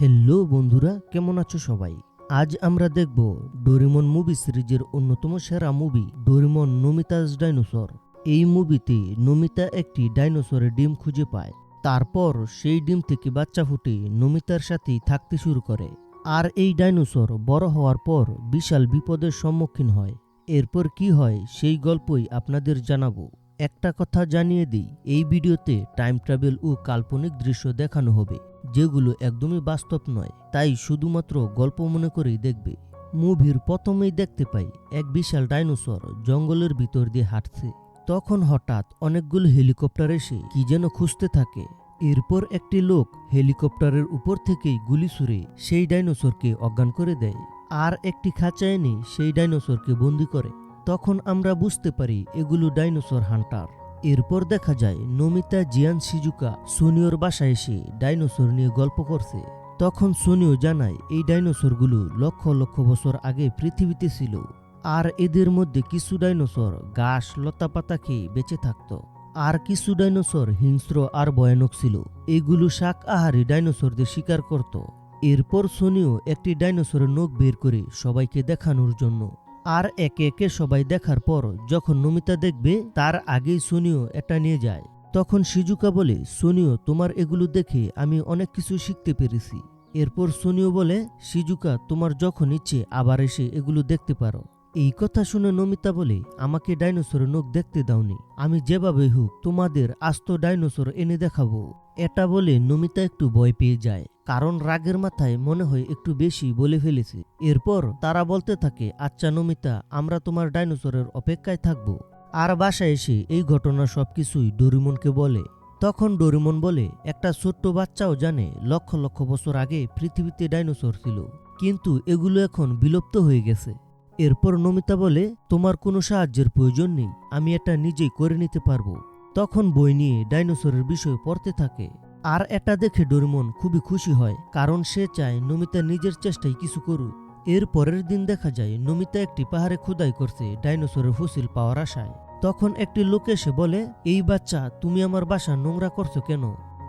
Hello বন্ধুরা, কেমন আছো সবাই? আজ আমরা দেখব ডোরিমন মুভি সিরিজের অন্যতম সেরা মুভি, ডোরিমন নমিতাস ডাইনোসর। এই মুভিতে নমিতা একটি ডাইনোসরের ডিম খুঁজে পায়। তারপর সেই ডিম থেকে বাচ্চা ফুটে নমিতার সাথেই থাকতে শুরু করে। আর এই ডাইনোসর বড় হওয়ার পর বিশাল বিপদের সম্মুখীন হয়। এরপর কি হয় সেই গল্পই আপনাদের জানাব। একটা কথা জানিয়ে দিই, এই ভিডিওতে টাইম ট্রাভেল ও কাল্পনিক দৃশ্য দেখানো হবে। যেগুলো একদমই বাস্তব নয়, তাই শুধুমাত্র গল্প মনে করেই দেখবে। মুভির প্রথমেই দেখতে পাই এক বিশাল ডাইনোসর জঙ্গলের ভিতর দিয়ে হাঁটছে। তখন হঠাৎ অনেকগুলো হেলিকপ্টার এসে কি যেন খুঁজতে থাকে। এরপর একটি লোক হেলিকপ্টারের উপর থেকেই গুলি ছুড়ে সেই ডাইনোসরকে অজ্ঞান করে দেয় আর একটি খাঁচা এনে সেই ডাইনোসরকে বন্দি করে। তখন আমরা বুঝতে পারি এগুলো ডাইনোসর হান্টার। এরপর দেখা যায় নমিতা জিয়ান সিজুকা সোনিওর বাসায় এসে ডাইনোসর নিয়ে গল্প করছে। তখন সোনিও জানায়, এই ডাইনোসরগুলো লক্ষ লক্ষ বছর আগে পৃথিবীতে ছিল। আর এদের মধ্যে কিছু ডাইনোসর ঘাস, লতাপাতা খেয়ে বেঁচে থাকত। আর কিছু ডাইনোসর হিংস্র আর ভয়ানক ছিল। এগুলো শাক আহারি ডাইনোসরদের শিকার করত। এরপর সোনিও একটি ডাইনোসরের নখ বের করে সবাইকে দেখানোর জন্য আর একে একে সবাই দেখার পর যখন নমিতা দেখবে, তার আগেই সোনিও এটা নিয়ে যায়। তখন সিজুকা বলে, সোনিও, তোমার এগুলো দেখে আমি অনেক কিছু শিখতে পেরেছি। এরপর সোনিও বলে, সিজুকা, তোমার যখন ইচ্ছে, আবার এসে এগুলো দেখতে পারো। এই কথা শুনে নমিতা বলে, আমাকে ডাইনোসরের নখ দেখতে দাওনি। আমি যেভাবে হোক তোমাদের আস্ত ডাইনোসর এনে দেখাবো। এটা বলে নমিতা একটু ভয় পেয়ে যায়, কারণ রাগের মাথায় মনে হয় একটু বেশি বলে ফেলেছে। এরপর তারা বলতে থাকে আচ্ছা নমিতা, আমরা তোমার ডাইনোসরের অপেক্ষায় থাকব। আর বাসায় এসে এই ঘটনা সবকিছুই ডোরিমনকে বলে। তখন ডোরিমন বলে, একটা ছোট্ট বাচ্চাও জানে, লক্ষ লক্ষ বছর আগে পৃথিবীতে ডাইনোসর ছিল, কিন্তু এগুলো এখন বিলুপ্ত হয়ে গেছে। এরপর নমিতা বলে, তোমার কোনো সাহায্যের প্রয়োজন নেই, আমি এটা নিজেই করে নিতে পারব। তখন বই নিয়ে ডাইনোসরের বিষয়ে পড়তে থাকে। আর এটা দেখে ডোরিমন খুবই খুশি হয়, কারণ সে চায় নমিতা নিজের চেষ্টায় কিছু করুক। এর পরের দিন দেখা যায়, নমিতা একটি পাহাড়ে খোদাই করছে ডাইনোসরের ফসিল পাওয়ার আশায়। তখন একটি লোক এসে বলে, এই বাচ্চা, তুমি আমার বাসা নোংরা করছ কেন?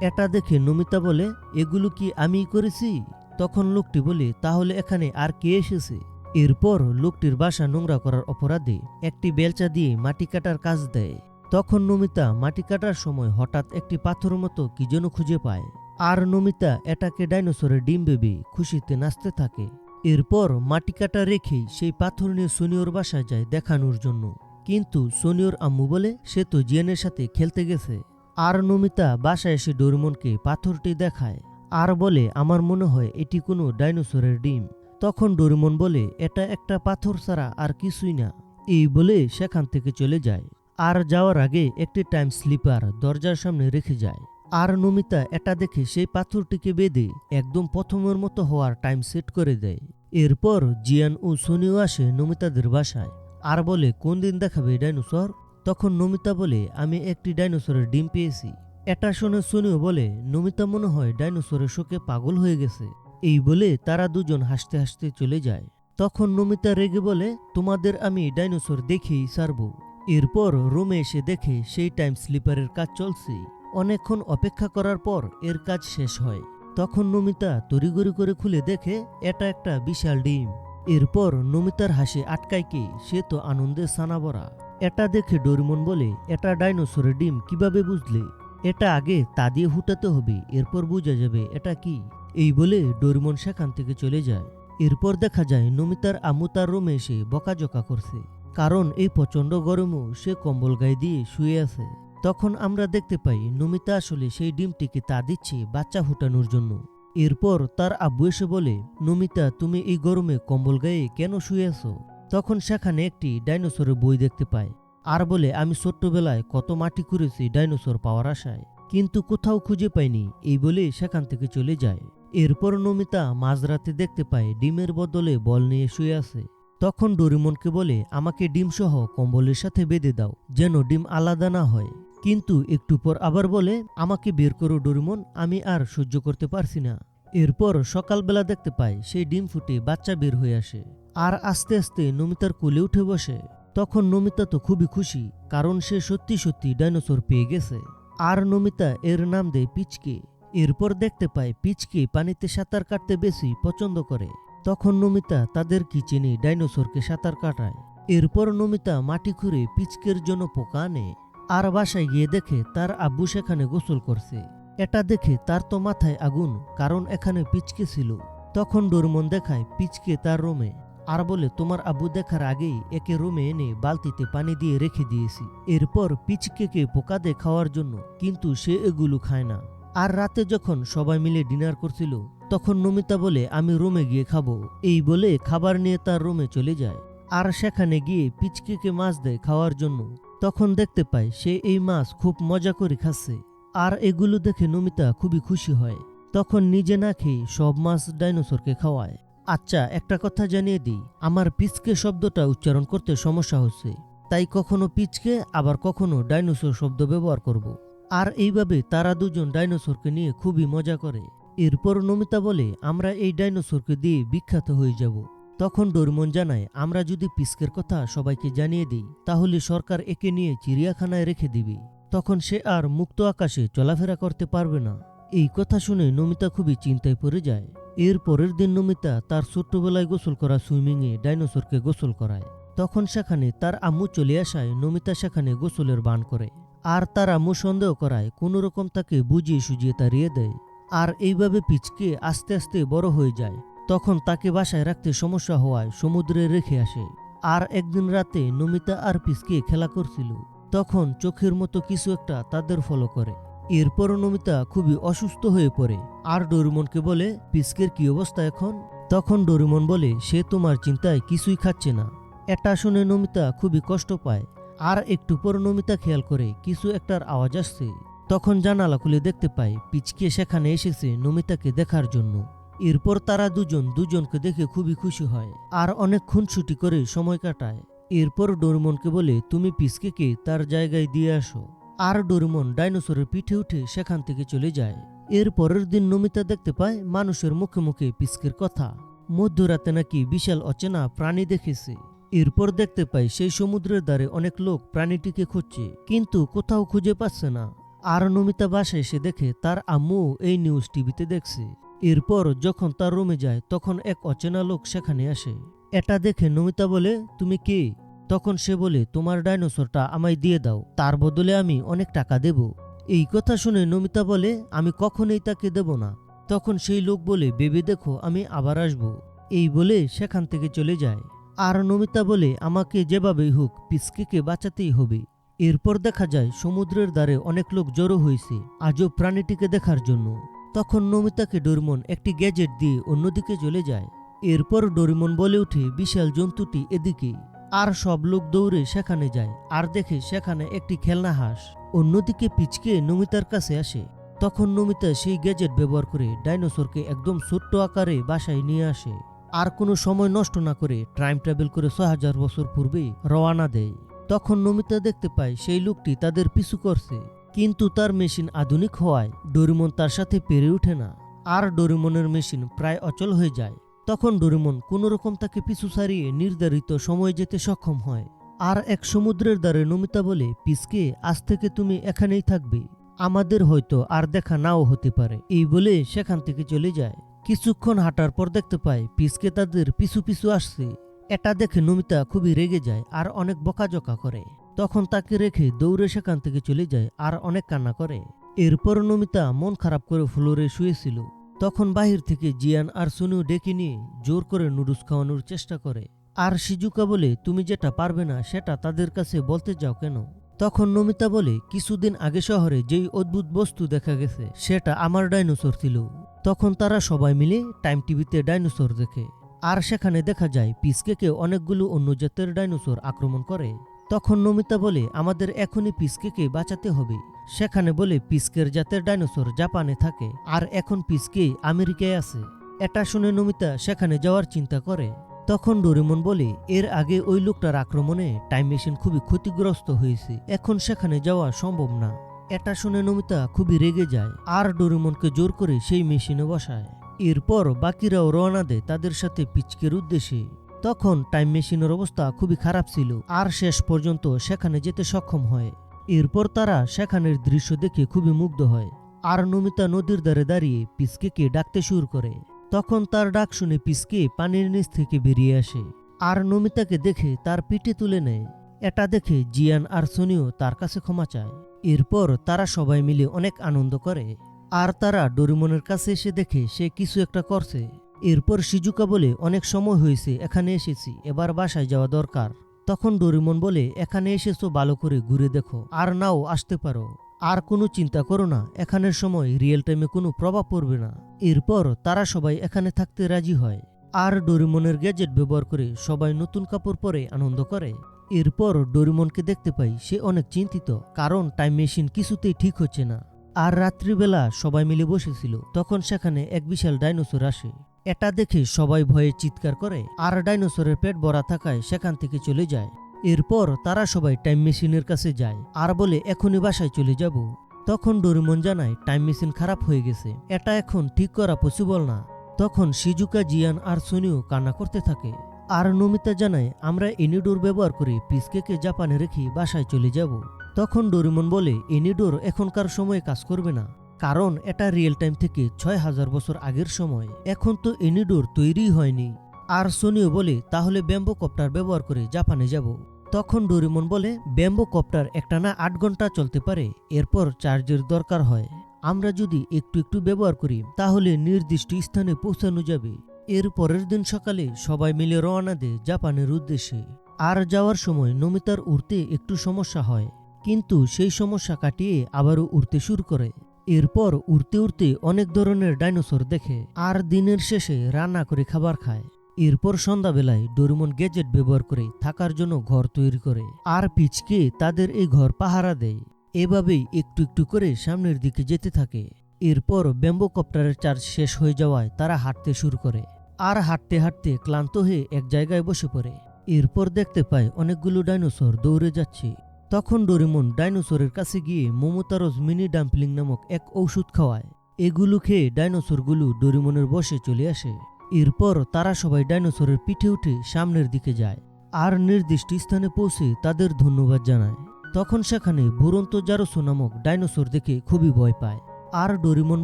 এটা দেখে নমিতা বলে, এগুলো কি আমিই করেছি? তখন লোকটি বলে, তাহলে এখানে আর কে এসেছে? এরপর লোকটির বাসা নোংরা করার অপরাধে একটি বেলচা দিয়ে মাটি কাটার কাজ দেয়। তখন নমিতা মাটি কাটার সময় হঠাৎ একটি পাথর মতো কি যেন খুঁজে পায়। আর নমিতা এটাকে ডাইনোসরের ডিম ভেবে খুশিতে নাচতে থাকে। এরপর মাটি কাটা রেখেই সেই পাথর নিয়ে সোনিয়র বাসায় যায় দেখানোর জন্য। কিন্তু সোনিয়র আম্মু বলে, সে তো জিয়ানের সাথে খেলতে গেছে। আর নমিতা বাসায় এসে ডোরমনকে পাথরটি দেখায়। আর বলে, আমার মনে হয় এটি কোনো ডাইনোসরের ডিম। তখন ডোরিমন বলে, এটা একটা পাথর ছাড়া আর কিছুই না। এই বলে সেখান থেকে চলে যায়। আর যাওয়ার আগে একটি টাইম স্লিপার দরজার সামনে রেখে যায়। আর নমিতা এটা দেখে সেই পাথরটিকে বেঁধে একদম প্রথমের মতো হওয়ার টাইম সেট করে দেয়। এরপর জিয়ান ও সোনিও আসে নমিতাদের বাসায়। আর বলে, কোন দিন দেখাবে ডাইনোসর? তখন নমিতা বলে, আমি একটি ডাইনোসরের ডিম পেয়েছি। এটা শুনে সোনিও বলে, নমিতা মনে হয় ডাইনোসরের শোকে পাগল হয়ে গেছে। এই বলে তারা দুজন হাসতে হাসতে চলে যায়। তখন নমিতা রেগে বলে, তোমাদের আমি ডাইনোসর দেখেই সারব। এরপর রুমে এসে দেখে সেই টাইম স্লিপারের কাজ চলছে। অনেকক্ষণ অপেক্ষা করার পর এর কাজ শেষ হয়। তখন নমিতা তড়িগড়ি করে খুলে দেখে, এটা একটা বিশাল ডিম। এরপর নমিতার হাসি আটকায় কে, সে তো আনন্দে সানাবরা। এটা দেখে ডোরিমন বলে, এটা ডাইনোসরের ডিম, কীভাবে বুঝলে? এটা আগে তা দিয়ে হুটাতে হবে, এরপর বোঝা যাবে, এটা কি? এই বলে ডোরিমন সেখান থেকে চলে যায়। এরপর দেখা যায় নমিতার আম্মু তার রুমে এসে বকাঝকা করছে। কারণ এই প্রচণ্ড গরমেও সে কম্বল গায়ে দিয়ে শুয়ে আছে। তখন আমরা দেখতে পাই নমিতা আসলে সেই ডিমটিকে তা দিচ্ছে বাচ্চা ফুটানোর জন্য। এরপর তার আব্বু এসে বলে, নমিতা, তুমি এই গরমে কম্বল গায়ে কেন শুয়ে আছো? তখন সেখানে একটি ডাইনোসরের বই দেখতে পায়। আর বলে, আমি ছোট্টবেলায় কত মাটি করেছি ডাইনোসর পাওয়ার আশায়। কিন্তু কোথাও খুঁজে পাইনি। এই বলে সেখান থেকে চলে যায়। এরপর নমিতা মাঝরাতে দেখতে পায় ডিমের বদলে বল নিয়ে শুয়ে আছে। তখন ডোরিমনকে বলে, আমাকে ডিমসহ কম্বলের সাথে বেঁধে দাও, যেন ডিম আলাদা না হয়। কিন্তু একটু পর আবার বলে, আমাকে বের করো ডোরিমন, আমি আর সহ্য করতে পারছি না। এরপর সকালবেলা দেখতে পাই সেই ডিম ফুটে বাচ্চা বের হয়ে আসে। আর আস্তে আস্তে নমিতার কোলে উঠে বসে। তখন নমিতা তো খুবই খুশি, কারণ সে সত্যি সত্যি ডাইনোসর পেয়ে গেছে। আর নমিতা এর নাম দেয় পিচকে। এরপর দেখতে পায় পিচকে পানিতে সাঁতার কাটতে বেশি পছন্দ করে। তখন নমিতা তাদের কিচেনে ডাইনোসরকে সাঁতার কাটায়। এরপর নমিতা মাটি খুঁড়ে পিচকের জন্য পোকা আনে। আর বাসায় গিয়ে দেখে তার আব্বু সেখানে গোসল করছে। এটা দেখে তার তো মাথায় আগুন, কারণ এখানে পিচকে ছিল। তখন ডোরমন দেখায় পিচকে তার রুমে। আর বলে, তোমার আব্বু দেখার আগেই একে রুমে এনে বালতিতে পানি দিয়ে রেখে দিয়েছি। এরপর পিচকেকে পোকা দিয়ে খাওয়ার জন্য, কিন্তু সে এগুলো খায় না। আর রাতে যখন সবাই মিলে ডিনার করছিল, তখন নমিতা বলে, আমি রুমে গিয়ে খাব। এই বলে খাবার নিয়ে তার রুমে চলে যায়। আর সেখানে গিয়ে পিচকেকে মাছ দেয় খাওয়ার জন্য। তখন দেখতে পায়, সে এই মাছ খুব মজা করে খাচ্ছে। আর এগুলো দেখে নমিতা খুবই খুশি হয়। তখন নিজে না খেয়ে সব মাছ ডাইনোসরকে খাওয়ায়। আচ্ছা একটা কথা জানিয়ে দিই। আমার পিচকে শব্দটা উচ্চারণ করতে সমস্যা হচ্ছে। তাই কখনো পিচকে, আবার কখনো ডাইনোসর শব্দ ব্যবহার করব। আর এইভাবে তারা দুজন ডাইনোসরকে নিয়ে খুবই মজা করে। এরপর নমিতা বলে, আমরা এই ডাইনোসরকে দিয়ে বিখ্যাত হয়ে যাব। তখন ডোরমন জানায়, আমরা যদি পিস্কের কথা সবাইকে জানিয়ে দিই, তাহলে সরকার একে নিয়ে চিড়িয়াখানায় রেখে দিবে। তখন সে আর মুক্ত আকাশে চলাফেরা করতে পারবে না। এই কথা শুনে নমিতা খুবই চিন্তায় পড়ে যায়। এর পরের দিন নমিতা তার ছোট্টবেলায় গোসল করা সুইমিংয়ে ডাইনোসরকে গোসল করায়। তখন সেখানে তার আম্মু চলে আসায় নমিতা সেখানে গোসলের বান করে। আর তারা মুসন্দেহ করায়, কোনো রকম তাকে বুঝিয়ে সুজিয়ে তাড়িয়ে দেয়। আর এইভাবে পিচকে আস্তে আস্তে বড় হয়ে যায়। তখন তাকে বাসায় রাখতে সমস্যা হওয়ায় সমুদ্রে রেখে আসে। আর একদিন রাতে নমিতা আর পিচকে খেলা করছিল। তখন চোখের মতো কিছু একটা তাদের ফলো করে। এরপর নমিতা খুবই অসুস্থ হয়ে পড়ে। আর ডোরিমনকে বলে পিস্কের কি অবস্থা এখন? তখন ডোরিমন বলে, সে তোমার চিন্তায় কিছুই খাচ্ছে না। এটা শুনে নমিতা খুবই কষ্ট পায়। আর একটু পর নমিতা খেয়াল করে কিছু একটার আওয়াজ আসছে। তখন জানালা খুলে দেখতে পায় পিচকে সেখানে এসেছে নমিতাকে দেখার জন্য। এরপর তারা দুজন দুজনকে দেখে খুবই খুশি হয় আর অনেক খুনসুটি করে সময় কাটায়। এরপর ডোরিমনকে বলে, তুমি পিসকেকে তার জায়গায় দিয়ে আসো। আর ডোরিমন ডাইনোসরের পিঠে উঠে সেখান থেকে চলে যায়। এর পরের দিন নমিতা দেখতে পায়, মানুষের মুখে মুখে পিসকের কথা। মধ্যরাতে নাকি বিশাল অচেনা প্রাণী দেখেছে। এরপর দেখতে পাই সেই সমুদ্রের দ্বারে অনেক লোক প্রাণীটিকে খুঁজছে, কিন্তু কোথাও খুঁজে পাচ্ছে না। আর নমিতা বাসায় এসে দেখে তার আম্মু এই নিউজ টিভিতে দেখছে। এরপর যখন তার রুমে যায়, তখন এক অচেনা লোক সেখানে আসে। এটা দেখে নমিতা বলে, তুমি কে? তখন সে বলে, তোমার ডাইনোসরটা আমায় দিয়ে দাও, তার বদলে আমি অনেক টাকা দেব। এই কথা শুনে নমিতা বলে, আমি কখনোই তাকে দেব না। তখন সেই লোক বলে, বেবি দেখো, আমি আবার আসব। এই বলে সেখান থেকে চলে যায়। আর নমিতা বলে, আমাকে যেভাবেই হোক, পিসকেকে বাঁচাতেই হবে। এরপর দেখা যায়, সমুদ্রের দ্বারে অনেক লোক জড়ো হয়েছে, আজও প্রাণীটিকে দেখার জন্য। তখন নমিতাকে ডোরমন একটি গ্যাজেট দিয়ে অন্যদিকে চলে যায়। এরপর ডোরিমন বলে উঠে বিশাল জন্তুটি এদিকে। আর সব লোক দৌড়ে সেখানে যায়, আর দেখে সেখানে একটি খেলনা হাঁস। অন্যদিকে পিচকে নমিতার কাছে আসে। তখন নমিতা সেই গ্যাজেট ব্যবহার করে ডাইনোসরকে একদম ছোট্ট আকারে বাসায় নিয়ে আসে। আর কোনো সময় নষ্ট না করে টাইম ট্রাভেল করে ছয় হাজার বছর পূর্বে রওয়ানা দেয়। তখন নমিতা দেখতে পায় সেই লোকটি তাদের পিছু করছে। কিন্তু তার মেশিন আধুনিক হওয়ায় ডোরিমন তার সাথে পেরে ওঠে না। আর ডোরিমনের মেশিন প্রায় অচল হয়ে যায়। তখন ডোরিমন কোনোরকম তাকে পিছু সারিয়ে নির্ধারিত সময় যেতে সক্ষম হয়। আর এক সমুদ্রের দ্বারে নমিতা বলে, পিসকে, আজ থেকে তুমি এখানেই থাকবে। আমাদের হয়তো আর দেখা নাও হতে পারে। এই বলে সেখান থেকে চলে যায়। কিছুক্ষণ হাঁটার পর দেখতে পায় পিসকে তাদের পিছু পিছু আসছে। এটা দেখে নমিতা খুবই রেগে যায় আর অনেক বকাজকা করে। তখন তাকে রেখে দৌড়ে সেখান থেকে চলে যায় আর অনেক কান্না করে। এরপর নমিতা মন খারাপ করে ফ্লোরে শুয়েছিল। তখন বাহির থেকে জিয়ান আর সুনু ডেকে নিয়ে জোর করে নুডলস খাওয়ানোর চেষ্টা করে। আর সিজুকা বলে, তুমি যেটা পারবে না, সেটা তাদের কাছে বলতে যাও কেন? তখন নমিতা বলে, কিছুদিন আগে শহরে যেই অদ্ভুত বস্তু দেখা গেছে, সেটা আমার ডাইনোসর ছিল। তখন তারা সবাই মিলে টাইম টিভিতে ডাইনোসর দেখে। আর সেখানে দেখা যায় পিসকেকে অনেকগুলো অন্য জাতের ডাইনোসর আক্রমণ করে। তখন নমিতা বলে, আমাদের এখনই পিসকেকে বাঁচাতে হবে। সেখানে বলে, পিসকের জাতের ডাইনোসর জাপানে থাকে, আর এখন পিসকে আমেরিকায় আছে। এটা শুনে নমিতা সেখানে যাওয়ার চিন্তা করে। তখন ডোরেমন বলে, এর আগে ওই লোকটার আক্রমণে টাইম মেশিন খুবই ক্ষতিগ্রস্ত হয়েছে। এখন সেখানে যাওয়া সম্ভব না। এটা শুনে নমিতা খুবই রেগে যায় আর ডোরেমনকে জোর করে সেই মেশিনে বসায়। এরপর বাকিরাও রওনা দেয় তাদের সাথে পিচকের উদ্দেশ্যে। তখন টাইম মেশিনের অবস্থা খুবই খারাপ ছিল আর শেষ পর্যন্ত সেখানে যেতে সক্ষম হয়। এরপর তারা সেখানের দৃশ্য দেখে খুবই মুগ্ধ হয়। আর নমিতা নদীর ধারে দাঁড়িয়ে পিসকেকে ডাকতে শুরু করে। তখন তার ডাক শুনে পিসকে পানির নিচ থেকে বেরিয়ে আসে। আর নমিতাকে দেখে তার পিঠে তুলে নেয়। এটা দেখে জিয়ান আর সোনিও তার কাছে ক্ষমা চায়। এরপর তারা সবাই মিলে অনেক আনন্দ করে। আর তারা ডোরিমনের কাছে এসে দেখে সে কিছু একটা করছে। এরপর সিজুকা বলে, অনেক সময় হয়েছে, এখানে এসেছি, এবার বাসায় যাওয়া দরকার। তখন ডোরিমন বলে, এখানে এসেছ, ভালো করে ঘুরে দেখো। আর নাও, আসতে পারো। আর কোনো চিন্তা করো না, এখানের সময় রিয়েল টাইমে কোনো প্রভাব পড়বে না। এরপর তারা সবাই এখানে থাকতে রাজি হয়। আর ডোরিমনের গ্যাজেট ব্যবহার করে সবাই নতুন কাপড় পরে আনন্দ করে। এরপর ডোরিমনকে দেখতে পাই সে অনেক চিন্তিত, কারণ টাইম মেশিন কিছুতেই ঠিক হচ্ছে না। আর রাত্রিবেলা সবাই মিলে বসেছিল, তখন সেখানে এক বিশাল ডাইনোসর আসে। এটা দেখে সবাই ভয়ে চিৎকার করে, আর ডাইনোসরের পেট ভরা থাকায় সেখান থেকে চলে যায়। এরপর তারা সবাই টাইম মেশিনের কাছে যায় আর বলে, এখনই বাসায় চলে যাব। তখন ডোরিমন জানায় টাইম মেশিন খারাপ হয়ে গেছে। এটা এখন ঠিক করা পসিবল না। তখন সিজুকা জিয়ান আর সোনিও কান্না করতে থাকে। আর নমিতা জানায়, আমরা এনিডোর ব্যবহার করে পিসকেকে জাপানে রেখে বাসায় চলে যাব। তখন ডোরিমন বলে, এনিডোর এখনকার সময়ে কাজ করবে না। কারণ এটা রিয়েল টাইম থেকে ছয় হাজার বছর আগের সময়। এখন তো এনিডোর তৈরি হয়নি। আর সোনিও বলে, তাহলে ব্যাম্বো কপ্টার ব্যবহার করে জাপানে যাব। তখন ডোরিমন বলে ব্যাম্বো কপ্টার একটানা আট ঘণ্টা চলতে পারে, এরপর চার্জের দরকার হয়। আমরা যদি একটু একটু ব্যবহার করি, তাহলে নির্দিষ্ট স্থানে পৌঁছানো যাবে। এর পরের দিন সকালে সবাই মিলে রওনা দেয় জাপানের উদ্দেশ্যে। আর যাওয়ার সময় নমিতার উড়তে একটু সমস্যা হয়। কিন্তু সেই সমস্যা কাটিয়ে আবারও উড়তে শুরু করে। এরপর উড়তে উড়তে অনেক ধরনের ডাইনোসর দেখে। আর দিনের শেষে রান্না করে খাবার খায়। এরপর সন্ধ্যাবেলায় ডোরিমন গ্যাজেট ব্যবহার করে থাকার জন্য ঘর তৈরি করে আর পিচকে তাদের এই ঘর পাহারা দেয়। এভাবেই একটু একটু করে সামনের দিকে যেতে থাকে। এরপর ব্যাম্বো কপ্টারের চার্জ শেষ হয়ে যাওয়ায় তারা হাঁটতে শুরু করে আর হাঁটতে হাঁটতে ক্লান্ত হয়ে এক জায়গায় বসে পড়ে। এরপর দেখতে পায় অনেকগুলো ডাইনোসর দৌড়ে যাচ্ছে। তখন ডোরিমন ডাইনোসরের কাছে গিয়ে মোমোতারস মিনি ডাম্পলিং নামক এক ঔষধ খাওয়ায়। এগুলো খেয়ে ডাইনোসরগুলো ডোরিমনের বসে চলে আসে। এরপর তারা সবাই ডাইনোসরের পিঠে উঠে সামনের দিকে যায় আর নির্দিষ্ট স্থানে পৌঁছে তাদের ধন্যবাদ জানায়। তখন সেখানে বুরন্ত জারসো নামক ডাইনোসর দেখে খুবই ভয় পায়। আর ডোরিমন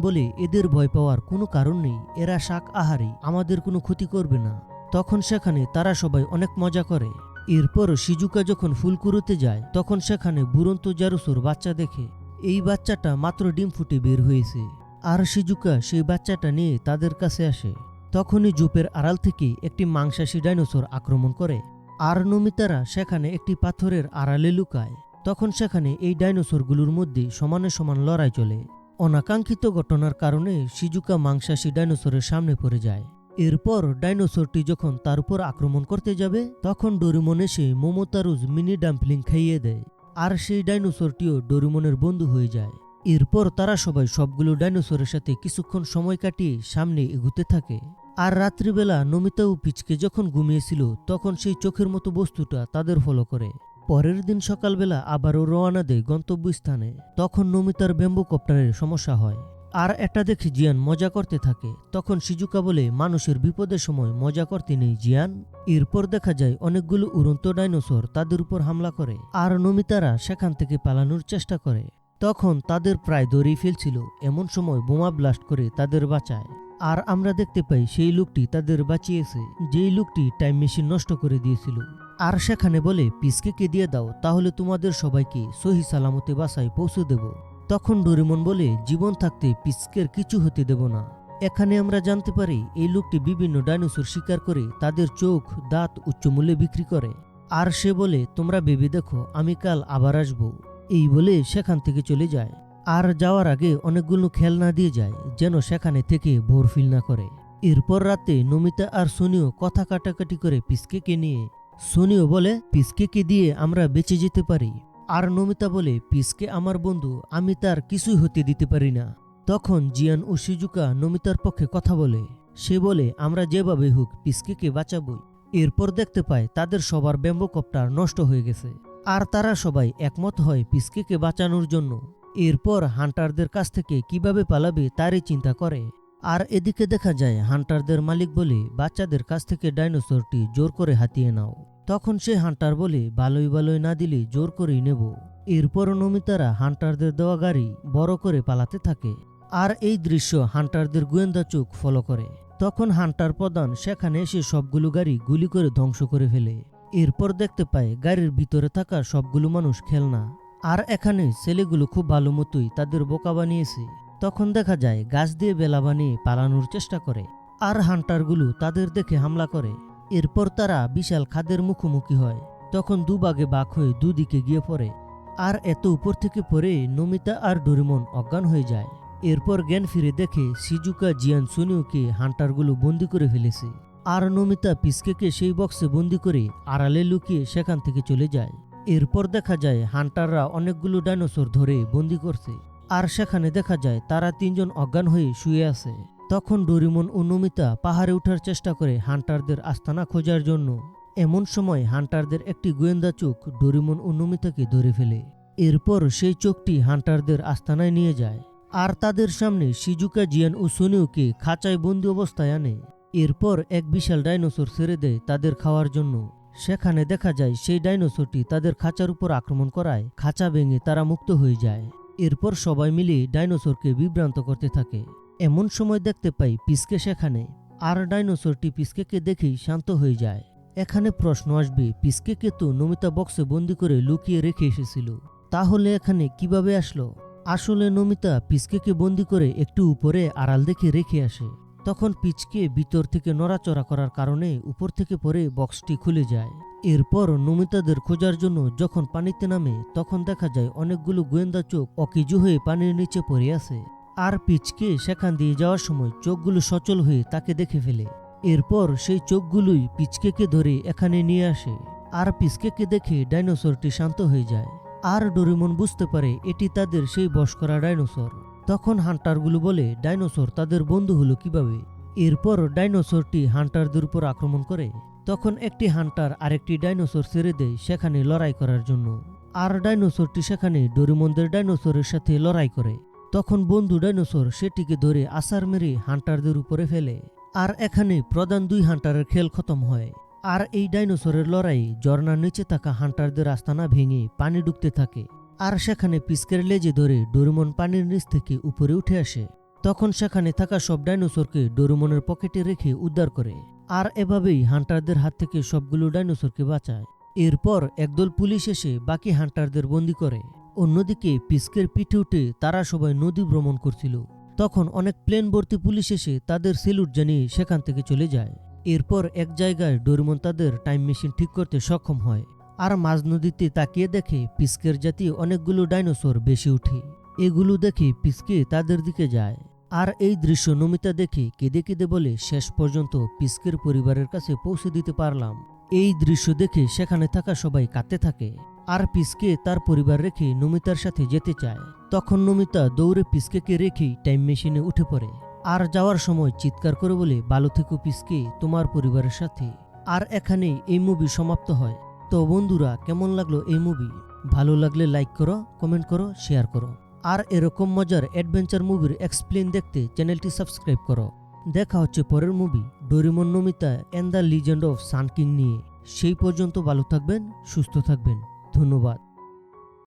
বলে, এদের ভয় পাওয়ার কোনো কারণ নেই, এরা শাক আহারি, আমাদের কোনো ক্ষতি করবে না। তখন সেখানে তারা সবাই অনেক মজা করে। এরপর সিজুকা যখন ফুলকুরুতে যায়, তখন সেখানে বুরন্ত জারুসোর বাচ্চা দেখে, এই বাচ্চাটা মাত্র ডিম ফুটে বের হয়েছে। আর সিজুকা সেই বাচ্চাটা নিয়ে তাদের কাছে আসে। তখনই জুপের আড়াল থেকে একটি মাংসাশী ডাইনোসর আক্রমণ করে, আর নমিতারা সেখানে একটি পাথরের আড়ালে লুকায়। তখন সেখানে এই ডাইনোসরগুলোর মধ্যে সমানে সমান লড়াই চলে। অনাকাঙ্ক্ষিত ঘটনার কারণে সিজুকা মাংসাশী ডাইনোসরের সামনে পড়ে যায়। এরপর ডাইনোসরটি যখন তার উপর আক্রমণ করতে যাবে, তখন ডোরিমন এসে মোমোতারুজ মিনি ডাম্পলিং খাইয়ে দেয়, আর সেই ডাইনোসরটিও ডোরিমনের বন্ধু হয়ে যায়। এরপর তারা সবাই সবগুলো ডাইনোসরের সাথে কিছুক্ষণ সময় কাটিয়ে সামনে এগুতে থাকে। আর রাত্রিবেলা নমিতা ও পিচকে যখন ঘুমিয়েছিল, তখন সেই চোখের মতো বস্তুটা তাদের ফলো করে। পরের দিন সকালবেলা আবারও রওনা দেয় গন্তব্যস্থানে। তখন নমিতার ব্যাম্বু কপ্টারের সমস্যা হয়। আর এটা দেখে জিয়ান মজা করতে থাকে। তখন সিজুকা বলে, মানুষের বিপদের সময় মজা করতে নেই, জিয়ান। এরপর দেখা যায়, অনেকগুলো উড়ন্ত ডাইনোসর তাদের উপর হামলা করে। আর নমিতারা সেখান থেকে পালানোর চেষ্টা করে। তখন তাদের প্রায় দৌড়েই ফেলছিল। এমন সময় বোমা ব্লাস্ট করে তাদের বাঁচায়। আর আমরা দেখতে পাই সেই লোকটি তাদের বাঁচিয়েছে, যেই লোকটি টাইম মেশিন নষ্ট করে দিয়েছিল। আর সেখানে বলে, পিসকে দিয়ে দাও, তাহলে তোমাদের সবাইকে সহি সালামতে বাসায় পৌঁছে দেব। তখন ডোরিমন বলে, জীবন থাকতে পিসকের কিছু হতে দেব না। এখানে আমরা জানতে পারি, এই লোকটি বিভিন্ন ডাইনোসর শিকার করে তাদের চোখ, দাঁত উচ্চ মূল্যে বিক্রি করে। আর সে বলে, তোমরা ভেবে দেখো, আমি কাল আবার আসব। এই বলে সেখান থেকে চলে যায়। আর যাওয়ার আগে অনেকগুলো খেলনা দিয়ে যায়, যেন সেখানে থেকে ভোর ফিল না করে। এরপর রাতে নমিতা আর সোনিও কথা কাটাকাটি করে পিসকেকে নিয়ে। সোনিও বলে, পিসকেকে দিয়ে আমরা বেঁচে যেতে পারি। আর নমিতা বলে, পিসকে আমার বন্ধু, আমি তার কিছুই হতে দিতে পারি না। তখন জিয়ান ও সিজুকা নমিতার পক্ষে কথা বলে। সে বলে, আমরা যেভাবে হোক পিসকেকে বাঁচাবই। এরপর দেখতে পায়, তাদের সবার ব্যাম্বকপ্টার নষ্ট হয়ে গেছে। আর তারা সবাই একমত হয় পিসকেকে বাঁচানোর জন্য। এরপর হান্টারদের কাছ থেকে কীভাবে পালাবে তারই চিন্তা করে। আর এদিকে দেখা যায়, হান্টারদের মালিক বলে, বাচ্চাদের কাছ থেকে ডাইনোসরটি জোর করে হাতিয়ে নাও। তখন সে হান্টার বলে, ভালোই ভালোই না দিলে জোর করেই নেব। এরপর নমিতারা হান্টারদের দেওয়া গাড়ি বড় করে পালাতে থাকে। আর এই দৃশ্য হান্টারদের গোয়েন্দা চোখ ফলো করে। তখন হান্টার প্রধান সেখানে এসে সবগুলো গাড়ি গুলি করে ধ্বংস করে ফেলে। এরপর দেখতে পায় গাড়ির ভিতরে থাকা সবগুলো মানুষ খেলনা। আর এখানে ছেলেগুলো খুব ভালো মতোই তাদের বোকা বানিয়েছে। তখন দেখা যায় গাছ দিয়ে বেলা বানিয়ে পালানোর চেষ্টা করে। আর হান্টারগুলো তাদের দেখে হামলা করে। এরপর তারা বিশাল খাদের মুখোমুখি হয়। তখন দুবাগে বাঘ হয়ে দুদিকে গিয়ে পড়ে। আর এত উপর থেকে পড়ে নমিতা আর ডোরিমন অজ্ঞান হয়ে যায়। এরপর জ্ঞান ফিরে দেখে সিজুকা জিয়ান সুনিওকে হান্টারগুলো বন্দি করে ফেলেছে। আর নমিতা পিসকেকে সেই বক্সে বন্দি করে আড়ালে লুকিয়ে সেখান থেকে চলে যায়। এরপর দেখা যায় হান্টাররা অনেকগুলো ডাইনোসর ধরে বন্দি করছে। আর সেখানে দেখা যায় তারা তিনজন অজ্ঞান হয়ে শুয়ে আছে। তখন ডোরিমন ও নমিতা পাহাড়ে ওঠার চেষ্টা করে হান্টারদের আস্তানা খোঁজার জন্য। এমন সময় হান্টারদের একটি গোয়েন্দা চোখ ডোরিমন ও নমিতাকে ধরে ফেলে। এরপর সেই চোখটি হান্টারদের আস্তানায় নিয়ে যায়। আর তাদের সামনে সিজুকা জিয়ান ও সোনিওকে খাঁচায় বন্দি অবস্থায় আনে। এরপর এক বিশাল ডাইনোসর ছেড়ে দেয় তাদের খাওয়ার জন্য। সেখানে দেখা যায় সেই ডাইনোসরটি তাদের খাঁচার উপর আক্রমণ করায়, খাঁচা ভেঙে তারা মুক্ত হয়ে যায়। এরপর সবাই মিলে ডাইনোসরকে বিভ্রান্ত করতে থাকে। এমন সময় দেখতে পাই পিসকে সেখানে। আর ডাইনোসরটি পিসকেকে দেখেই শান্ত হয়ে যায়। এখানে প্রশ্ন আসবে, পিসকেকে তো নমিতা বক্সে বন্দি করে লুকিয়ে রেখে এসেছিল। তাহলে এখানে কীভাবে আসলো? আসলে নমিতা পিসকেকে বন্দি করে একটু উপরে আড়াল দেখে রেখে আসে। তখন পিচকে ভিতর থেকে নড়াচড়া করার কারণে উপর থেকে পরে বক্সটি খুলে যায়। এরপর নমিতাদের খোঁজার জন্য যখন পানিতে নামে, তখন দেখা যায় অনেকগুলো গোয়েন্দা চোখ অকিজু হয়ে পানির নিচে পড়ে আছে। আর পিচকে সেখান দিয়ে যাওয়ার সময় চোখগুলো সচল হয়ে তাকে দেখে ফেলে। এরপর সেই চোখগুলোই পিচকেকে ধরে এখানে নিয়ে আসে। আর পিচকেকে দেখে ডাইনোসরটি শান্ত হয়ে যায়। আর ডোরিমন বুঝতে পারে এটি তাদের সেই বশ করা ডাইনোসর। তখন হান্টারগুলো বলে, ডাইনোসর তাদের বন্ধু হলো কীভাবে? এরপর ডাইনোসরটি হান্টারদের উপর আক্রমণ করে। তখন একটি হান্টার আরেকটি ডাইনোসর ছেড়ে দেয় সেখানে লড়াই করার জন্য। আর ডাইনোসরটি সেখানে ডোরিমনদের ডাইনোসরের সাথে লড়াই করে। তখন বন্ধু ডাইনোসর সেটিকে ধরে আসার মেরে হান্টারদের উপরে ফেলে। আর এখানে প্রধান দুই হান্টারের খেল খতম হয়। আর এই ডাইনোসরের লড়াই ঝর্ণার নিচে থাকা হান্টারদের আস্তানা ভেঙে পানি ডুবতে থাকে। আর সেখানে পিস্কের লেজে ধরে ডোরিমন পানির নিচ থেকে উপরে উঠে আসে। তখন সেখানে থাকা সব ডাইনোসরকে ডোরিমনের পকেটে রেখে উদ্ধার করে। আর এভাবেই হান্টারদের হাত থেকে সবগুলো ডাইনোসরকে বাঁচায়। এরপর একদল পুলিশ এসে বাকি হান্টারদের বন্দি করে। অন্যদিকে পিস্কের পিঠে উঠে তারা সবাই নদী ভ্রমণ করছিল। তখন অনেক প্লেন ভর্তি পুলিশ এসে তাদের সেলুট জানিয়ে সেখান থেকে চলে যায়। এরপর এক জায়গায় ডোরিমন তাদের টাইম মেশিন ঠিক করতে সক্ষম হয়। আর মাঝ নদীতে তাকিয়ে দেখে পিস্কের জাতীয় অনেকগুলো ডাইনোসর বেশি উঠে। এগুলো দেখে পিসকে তাদের দিকে যায়। আর এই দৃশ্য নমিতা দেখে কেঁদে কেঁদে বলে, শেষ পর্যন্ত পিস্কের পরিবারের কাছে পৌঁছে দিতে পারলাম। এই দৃশ্য দেখে সেখানে থাকা সবাই কাঁদতে থাকে। আর পিসকে তার পরিবার রেখে নমিতার সাথে যেতে চায়। তখন নমিতা দৌড়ে পিসকেকে রেখেই টাইম মেশিনে উঠে পড়ে। আর যাওয়ার সময় চিৎকার করে বলে বালু থেকে পিসকে, তোমার পরিবারের সাথে। আর এখানেই এই মুভি সমাপ্ত হয়। তো বন্ধুরা, কেমন লাগল এই মুভি ভালো লাগলে লাইক করো কমেন্ট করো শেয়ার করো। আর এরকম মজার অ্যাডভেঞ্চার মুভির এক্সপ্লেন দেখতে চ্যানেলটি সাবস্ক্রাইব করো। দেখা হচ্ছে পরের movie Doraemon Nobita and the legend of Sun King নিয়ে। সেই পর্যন্ত ভালো থাকবেন, সুস্থ থাকবেন। ধন্যবাদ।